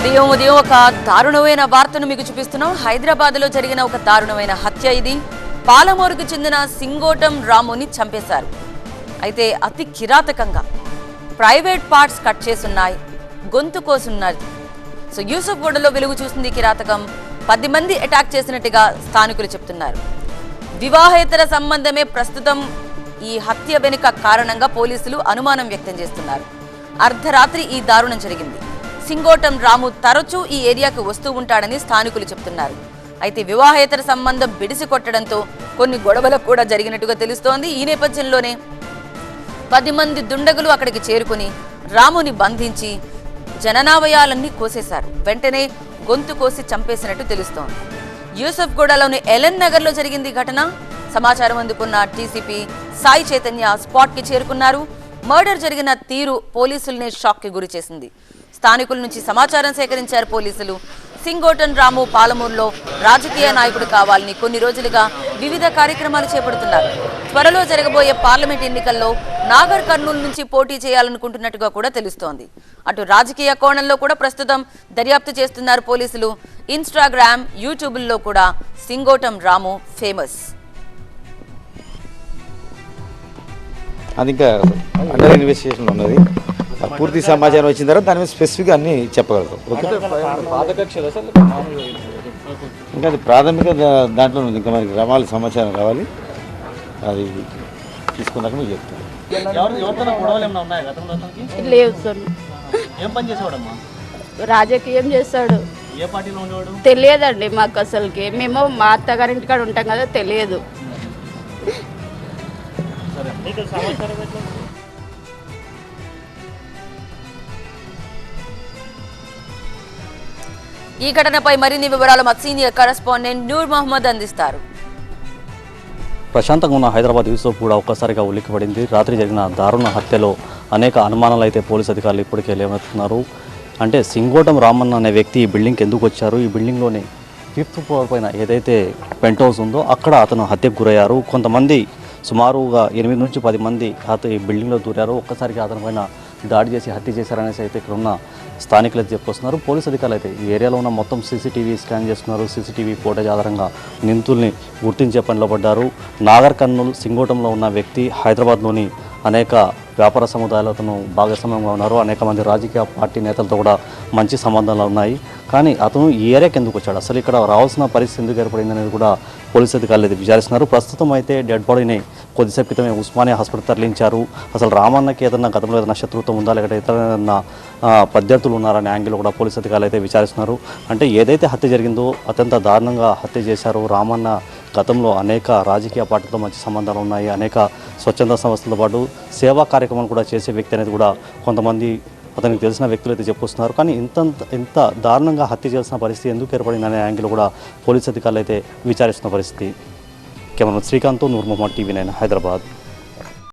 ఉదయం ఉదయం ఒక దారుణమైన వార్తను మీకు చూపిస్తున్నాం. హైదరాబాద్లో జరిగిన ఒక దారుణమైన హత్య ఇది. పాలమూరుకు చెందిన సింగోటం రాముని చంపేశారు. అయితే అతి కిరాతకంగా ప్రైవేట్ పార్ట్స్ కట్ చేసున్నాయి. గొంతు కోసున్నారు సో యూసఫ్ గూడలో వెలుగు చూసింది కిరాతకం. పది మంది అటాక్ చేసినట్టుగా స్థానికులు చెప్తున్నారు. వివాహేతర సంబంధమే ప్రస్తుతం ఈ హత్య వెనుక కారణంగా పోలీసులు అనుమానం వ్యక్తం చేస్తున్నారు. అర్ధరాత్రి ఈ దారుణం జరిగింది. సింగోటం రాము తరచూ ఈ ఏరియాకు వస్తూ ఉంటాడని స్థానికులు చెప్తున్నారు. అయితే వివాహేతర సంబంధం బిడిసి కొట్టడంతో కొన్ని గొడవలకు కూడా జరిగినట్టుగా తెలుస్తోంది. ఈ నేపథ్యంలోనే పది మంది దుండగులు అక్కడికి చేరుకుని రాముని బంధించి జననావయాలన్నీ కోసేశారు. వెంటనే గొంతు కోసి చంపేసినట్టు తెలుస్తోంది. యూసఫ్ గూడలోని ఎలెన్ నగర్లో జరిగింది ఘటన. సమాచారం అందుకున్న డీసీపీ సాయి చైతన్య స్పాట్కి చేరుకున్నారు. మర్డర్ జరిగిన తీరు పోలీసుల్ని షాక్కి గురి చేసింది స్థానికుల నుంచి సమాచారం సేకరించారు పోలీసులు. సింగోటన్ రాము పాలమూరులో రాజకీయ నాయకుడు కావాలని కొన్ని రోజులుగా వివిధ కార్యక్రమాలు చేపడుతున్నారు. త్వరలో జరగబోయే పార్లమెంట్ ఎన్నికల్లో నాగర్ కర్నూలు నుంచి పోటీ చేయాలనుకుంటున్నట్టుగా కూడా తెలుస్తోంది. అటు రాజకీయ కోణంలో కూడా ప్రస్తుతం దర్యాప్తు చేస్తున్నారు పోలీసులు. ఇన్స్టాగ్రామ్ యూట్యూబ్లో కూడా సింగోటం రాము ఫేమస్. అది ఇంకా అండర్ ఇన్వెస్టిగేషన్ ఉన్నది. పూర్తి సమాచారం వచ్చిన తర్వాత దాని మీద స్పెసిఫిక్గా అన్ని చెప్పగలుగుతాం. ఓకే? ఇంకా అది ప్రాథమిక దాంట్లో ఉంది. ఇంకా మనకి రమాల సమాచారం కావాలి అది తీసుకున్నాక మీకు చెప్తాను లేవు సార్. రాజకీయం చేస్తాడు. ఏ పార్టీలో ఉండేవాడు? తెలియదండి మాకు అసలుకి. మేము మా అత్తగారింటి కాడ ఉంటాం కదా తెలియదు. ఈ ఘటనపై మరిన్ని వివరాలు మా సీనియర్ కరెస్పాండెంట్ నూర్ మహమ్మద్ అందిస్తారు. ప్రశాంతంగా ఉన్న హైదరాబాద్ యూసఫ్ కూడా ఒక్కసారిగా ఉలిక్కిపడింది. రాత్రి జరిగిన దారుణ హత్యలో అనేక అనుమానాలు అయితే పోలీసు అధికారులు ఇప్పటికే లేవనెత్తున్నారు. అంటే సింగోటం రామన్ అనే వ్యక్తి ఈ బిల్డింగ్కి ఎందుకు వచ్చారు? ఈ బిల్డింగ్లోనే ఫిఫ్త్ ఫ్లోర్ పైన ఏదైతే పెంట్ హౌస్ ఉందో అక్కడ అతను హత్యకు గురయ్యారు. కొంతమంది సుమారుగా ఎనిమిది నుంచి పది మంది అతను ఈ బిల్డింగ్లో దూరారు. ఒక్కసారిగా అతని పైన దాడి చేసి హత్య చేశారనేసి అయితే ఇక్కడ ఉన్న స్థానికులు అయితే చెప్పుకొస్తున్నారు. పోలీసు అధికారులు అయితే ఈ ఏరియాలో ఉన్న మొత్తం సీసీటీవీ స్కాన్ చేస్తున్నారు సీసీటీవీ ఫోటేజ్ ఆధారంగా నిందితుల్ని గుర్తించే పనిలో పడ్డారు. నాగర్ కర్నూలు సింగోటంలో ఉన్న వ్యక్తి హైదరాబాద్లోని అనేక వ్యాపార సముదాయాలతో భాగస్వామ్యంగా ఉన్నారు. అనేక మంది రాజకీయ పార్టీ నేతలతో కూడా మంచి సంబంధాలు ఉన్నాయి. కానీ అతను ఈ ఏరియాకి ఎందుకు వచ్చాడు? అసలు ఇక్కడ రావాల్సిన పరిస్థితి ఎందుకు ఏర్పడింది అనేది కూడా పోలీసు అధికారులు అయితే విచారిస్తున్నారు. ప్రస్తుతం అయితే డెడ్ బాడీని కొద్దిసేపు క్రితమే ఉస్మానియా హాస్పిటల్ తరలించారు. అసలు రామన్నకి ఏదన్నా గతంలో ఏదైనా శత్రుత్వం ఉందా? లేకపోతే ఇతర ఏదన్నా ఆ, ప్రత్యర్థులు ఉన్నారనే యాంగిల్ కూడా పోలీసు అధికారులు అయితే విచారిస్తున్నారు. అంటే ఏదైతే హత్య జరిగిందో అత్యంత దారుణంగా హత్య చేశారు రామన్న గతంలో అనేక రాజకీయ పార్టీలతో మంచి సంబంధాలు ఉన్నాయి అనేక స్వచ్ఛంద సంస్థలతో పాటు సేవా కార్యక్రమాలు కూడా చేసే వ్యక్తి అనేది కూడా కొంతమంది అతనికి తెలిసిన వ్యక్తులు అయితే చెప్పుస్తున్నారు కానీ ఇంత ఇంత దారుణంగా హత్య చేసిన పరిస్థితి ఎందుకు ఏర్పడింది అనే యాంగిల్ కూడా పోలీసు అధికారులు అయితే విచారిస్తున్న పరిస్థితి. Camera Srikanth Noormamma TV nine Hyderabad.